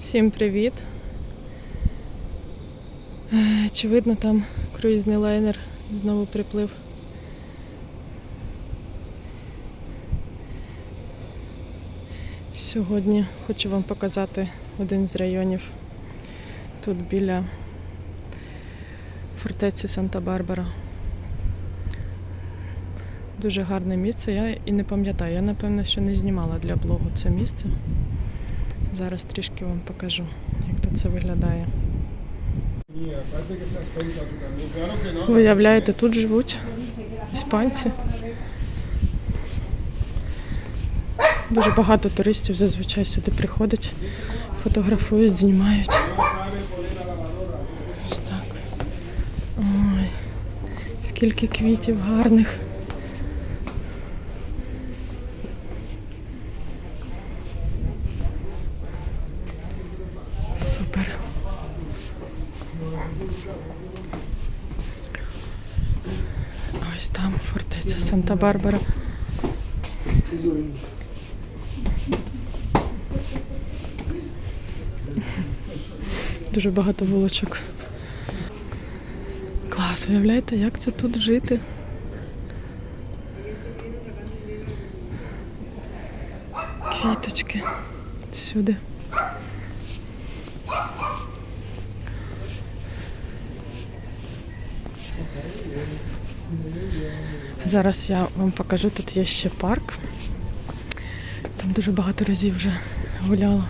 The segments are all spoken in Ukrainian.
Всім привіт. Е, Чи видно там круїзний лайнер знову приплив? Сьогодні хочу вам показати один з районів тут біля фортеці Санта-Барбара. Дуже гарне місце. Я і не пам'ятаю. Я напевно що не знімала для блогу це місце. Зараз трішки вам покажу, як тут це виглядає. Виявляєте, тут живуть іспанці. Дуже багато туристів зазвичай сюди приходять, фотографують, знімають. Ось так. Ой, скільки квітів гарних. Супер. Ось там Санта-Барбара. Дуже багато вулочок. Клас, уявляєте, як це тут жити? Квіточки всюди. Зараз я вам покажу, тут є ще парк. Там дуже багато разів вже гуляла.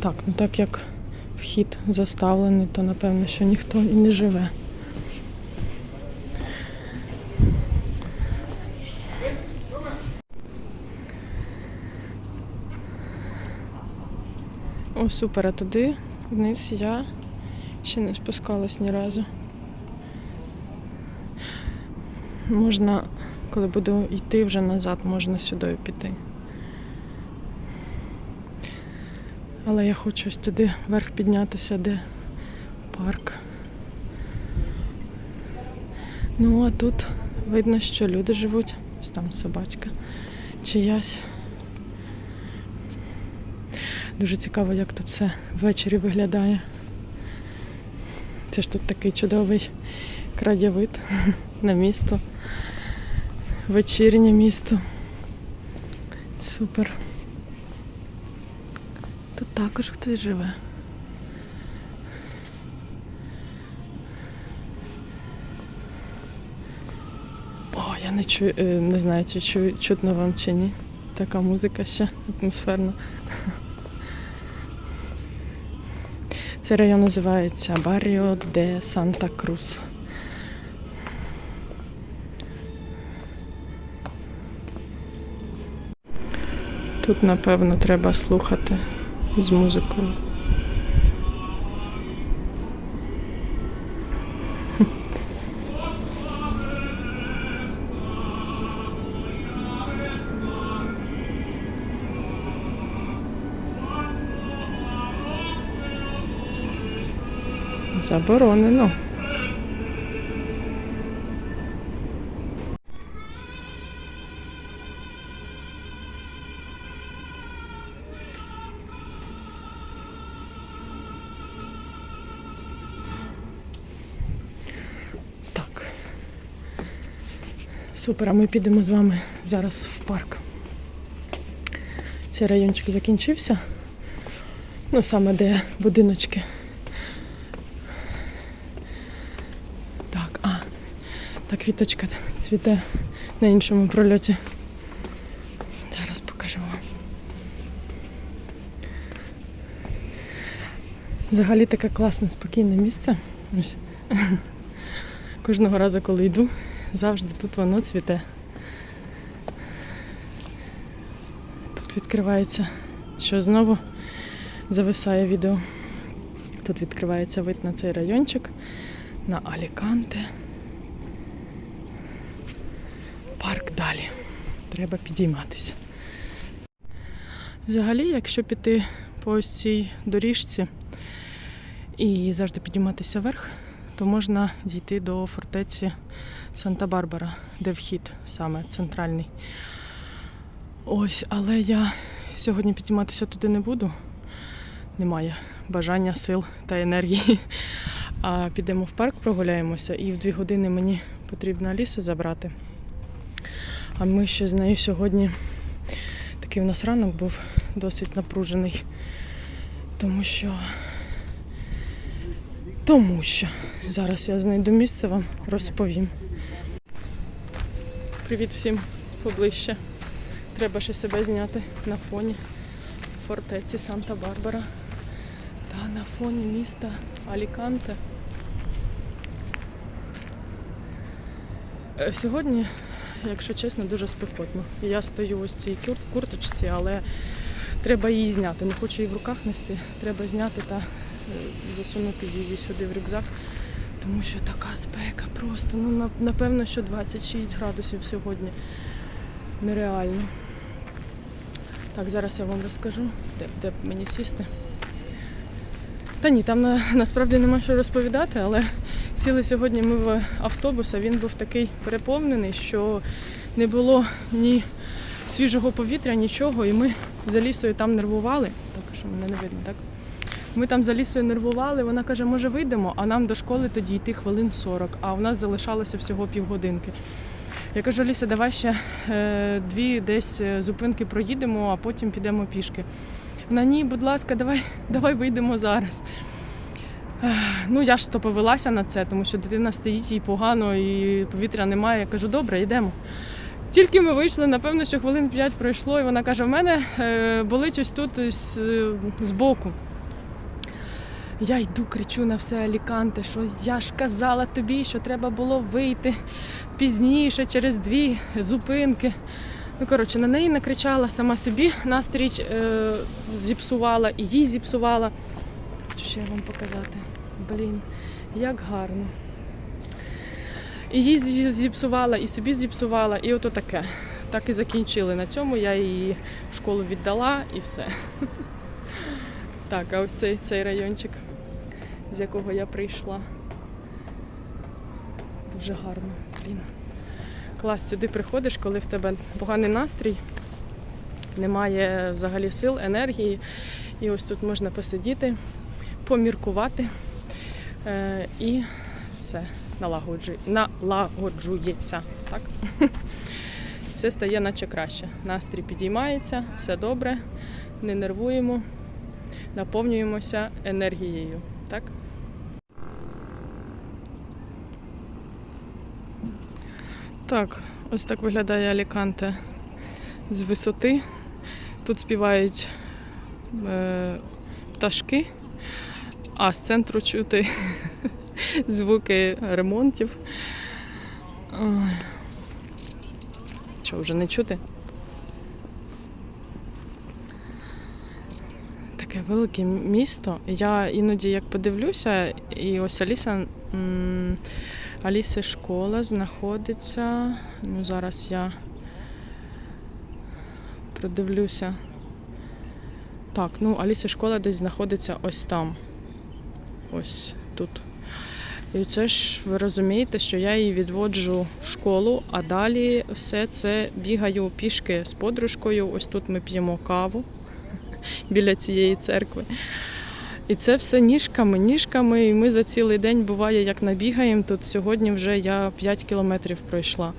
Так, ну так як вхід заставлений, то напевно, що ніхто і не живе. О, супер, а туди вниз я ще не спускалась ні разу. Можна, коли буду йти вже назад, можна сюди піти. Але я хочу ось туди вверх піднятися, де парк. Ну, а тут видно, що люди живуть. Ось там собачка чиясь. Дуже цікаво, як тут все ввечері виглядає. Це ж тут такий чудовий краєвид на місто. Вечірнє місто. Супер. Тут також хтось живе. О, я не чую, е, не знаю, чи чую, чутно вам чи ні. Така музика ще атмосферна. Цей район називається Барріо де Санта Крус. Тут, напевно, треба слухати з музикою. Заборонено. Так. Супер, а ми підемо з вами зараз в парк. Цей райончик закінчився. Ну, саме де будиночки. Так, а, та квіточка цвіте на іншому прольоті. Зараз покажу вам. Взагалі таке класне, спокійне місце. Кожного разу, коли йду, завжди тут воно цвіте. Тут відкривається, що знову зависає відео. Тут відкривається вид на цей райончик, на Аліканте. Парк далі. Треба підійматися. Взагалі, якщо піти по ось цій доріжці і завжди підійматися вверх, то можна дійти до фортеці Санта-Барбара, де вхід саме центральний. Ось, але я сьогодні підніматися туди не буду. Немає бажання, сил та енергії. А підемо в парк, прогуляємося, і в дві години мені потрібно Алісу забрати. А ми ще з нею сьогодні такий у нас ранок був досить напружений. Тому що. Тому що зараз я знайду місце вам розповім. Привіт всім поближче. Треба ще себе зняти на фоні фортеці Санта-Барбара та на фоні міста Аліканте. Е, Сьогодні, якщо чесно, дуже спекотно. Я стою ось цій курточці, але треба її зняти. Не хочу її в руках нести. Треба зняти та е, засунути її сюди в рюкзак. Тому що така спека просто. Ну, напевно, що 26 градусів сьогодні. Нереально. Так, зараз я вам розкажу, де, де мені сісти. Та ні, там на, насправді нема що розповідати, але сіли сьогодні ми в автобус, а він був такий переповнений, що не було ні свіжого повітря, нічого. І ми за лісою там нервували. Так, що мене не видно, так? Ми там за лісою нервували. Вона каже, може вийдемо, а нам до школи тоді йти хвилин 40, а в нас залишалося всього півгодинки. Я кажу, Ліся, давай ще е, дві десь е, зупинки проїдемо, а потім підемо пішки. Вона ні, будь ласка, давай, давай вийдемо зараз. Ну, я ж то повелася на це, тому що дитина стоїть їй погано і повітря немає. Я кажу, добре, йдемо. Тільки ми вийшли, напевно, що хвилин 5 пройшло, і вона каже: в мене е, болить ось тут е, збоку. Я йду, кричу на все Аліканте, що я ж казала тобі, що треба було вийти пізніше, через дві зупинки. Ну, коротше, на неї накричала сама собі, настрій е, зіпсувала і їй зіпсувала. Хочу ще вам показати. Блін, як гарно. І їй зіпсувала, і собі зіпсувала, і ото таке. Так і закінчили на цьому. Я її в школу віддала і все. Так, а ось цей, цей райончик, з якого я прийшла. Дуже гарно, блін. Клас, сюди приходиш, коли в тебе поганий настрій, немає взагалі сил, енергії. І ось тут можна посидіти, поміркувати е, і все налагоджується. Так? Все стає наче краще. Настрій підіймається, все добре, не нервуємо, наповнюємося енергією. Так? Так, ось так виглядає Аліканте з висоти. Тут співають е, пташки, а з центру чути звуки ремонтів. Що, вже не чути? Таке велике місто. Я іноді як подивлюся, і ось Аліса. м, Аліси школа знаходиться. Ну, зараз я продивлюся. Так, ну Аліси школа десь знаходиться ось там. Ось тут. І це ж ви розумієте, що я її відводжу в школу, а далі все це бігаю пішки з подружкою. Ось тут ми п'ємо каву біля цієї церкви. І це все ніжками, ніжками. І ми за цілий день буває, як набігаємо. Тут сьогодні вже я 5 кілометрів пройшла.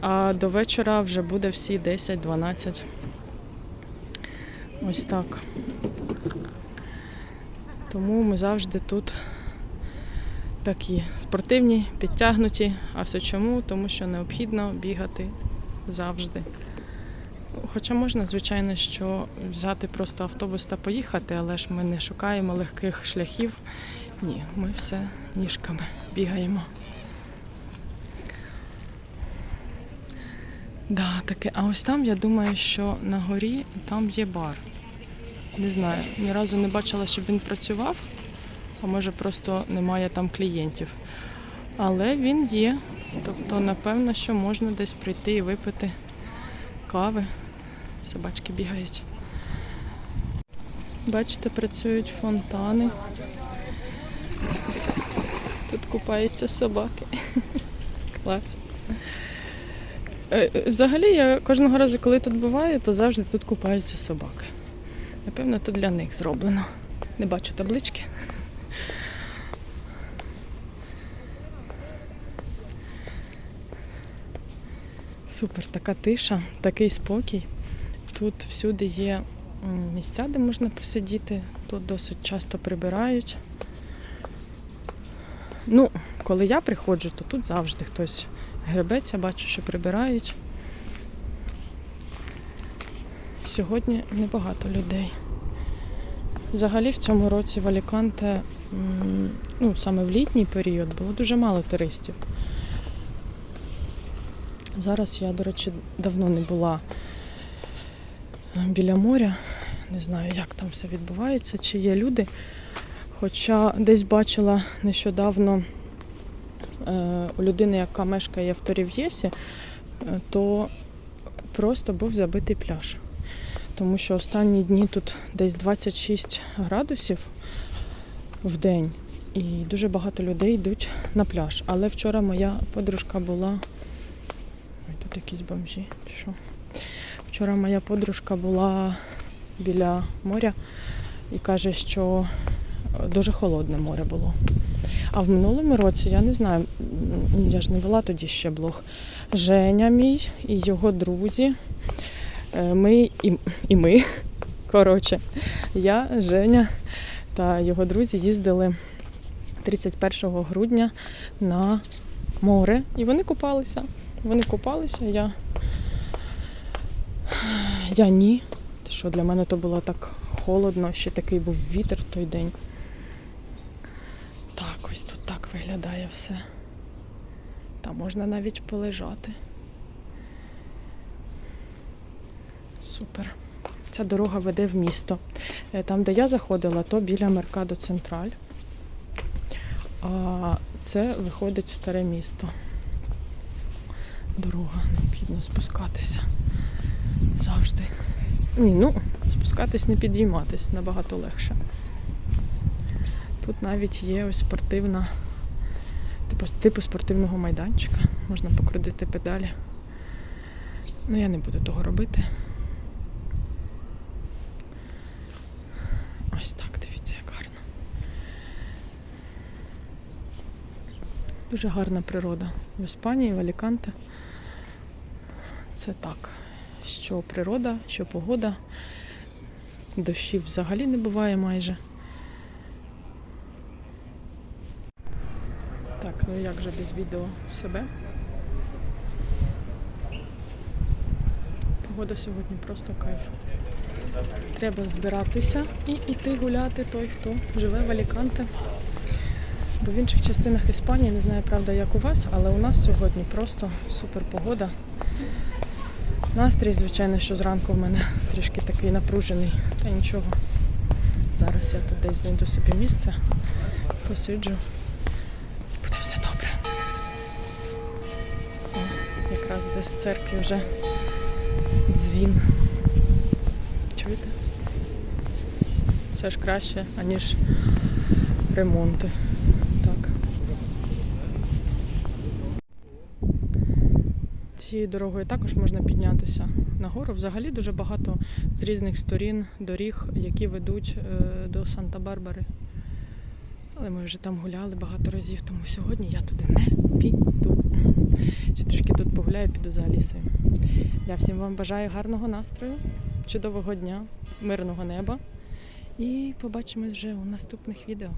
А до вечора вже буде всі 10-12. Ось так. Тому ми завжди тут такі спортивні, підтягнуті. А все чому? Тому що необхідно бігати завжди. Хоча можна, звичайно, що взяти просто автобус та поїхати, але ж ми не шукаємо легких шляхів. Ні, ми все ніжками бігаємо. Да, таке. А ось там я думаю, що на горі там є бар. Не знаю, ні разу не бачила, щоб він працював, а може просто немає там клієнтів. Але він є. Тобто, напевно, що можна десь прийти і випити кави. Собачки бігають. Бачите, працюють фонтани. Тут купаються собаки. Клас. Е, е, Взагалі, я кожного разу, коли тут буваю, то завжди тут купаються собаки. Напевно, то для них зроблено. Не бачу таблички. Супер, така тиша, такий спокій. Тут всюди є місця, де можна посидіти. Тут досить часто прибирають. Ну, коли я приходжу, то тут завжди хтось гребеться, бачу, що прибирають. Сьогодні небагато людей. Взагалі в цьому році в Аліканте, ну саме в літній період, було дуже мало туристів. Зараз я, до речі, давно не була біля моря. Не знаю, як там все відбувається, чи є люди. Хоча десь бачила нещодавно е, у людини, яка мешкає в Торів'єсі, е, то просто був забитий пляж. Тому що останні дні тут десь 26 градусів в день, і дуже багато людей йдуть на пляж. Але вчора моя подружка була. Ой, тут якісь бомжі, чи що? Вчора моя подружка була біля моря і каже, що дуже холодне море було. А в минулому році, я не знаю, я ж не вела тоді ще блог. Женя мій і його друзі. е, Ми і, і ми. Коротше, я, Женя та його друзі їздили 31 грудня на море. І вони купалися. Вони купалися, я. Я ні. Що для мене то було так холодно, ще такий був вітер в той день. Так, ось тут так виглядає все. Там можна навіть полежати. Супер. Ця дорога веде в місто. Е, Там, де я заходила, то біля Меркадо Централь. А це виходить в старе місто. Дорога, необхідно спускатися. Завжди. Ні, ну, спускатись не підійматись набагато легше. Тут навіть є ось спортивна, типу, типу спортивного майданчика. Можна покрутити педалі. Ну, я не буду того робити. Ось так, дивіться, як гарно. Дуже гарна природа. В Іспанії, в Аліканте. Це так. Що природа, що погода. Дощів взагалі не буває майже. Так, ну як же без відео себе? Погода сьогодні просто кайф. Треба збиратися і йти гуляти той, хто живе в Аліканте. Бо в інших частинах Іспанії, не знаю, правда, як у вас, але у нас сьогодні просто супер погода. Настрій, звичайно, що зранку в мене трішки такий напружений, та нічого. Зараз я тут десь знайду собі місце, посиджу. Буде все добре. О, якраз десь з церкви вже дзвін. Чуєте? Все ж краще, аніж ремонти. Так. Цією дорогою також можна піднятися нагору. Взагалі дуже багато з різних сторін доріг, які ведуть е, до Санта-Барбари. Але ми вже там гуляли багато разів, тому сьогодні я туди не піду. Ще трішки тут погуляю, піду за Алісою. Я всім вам бажаю гарного настрою, чудового дня, мирного неба. І побачимось вже у наступних відео.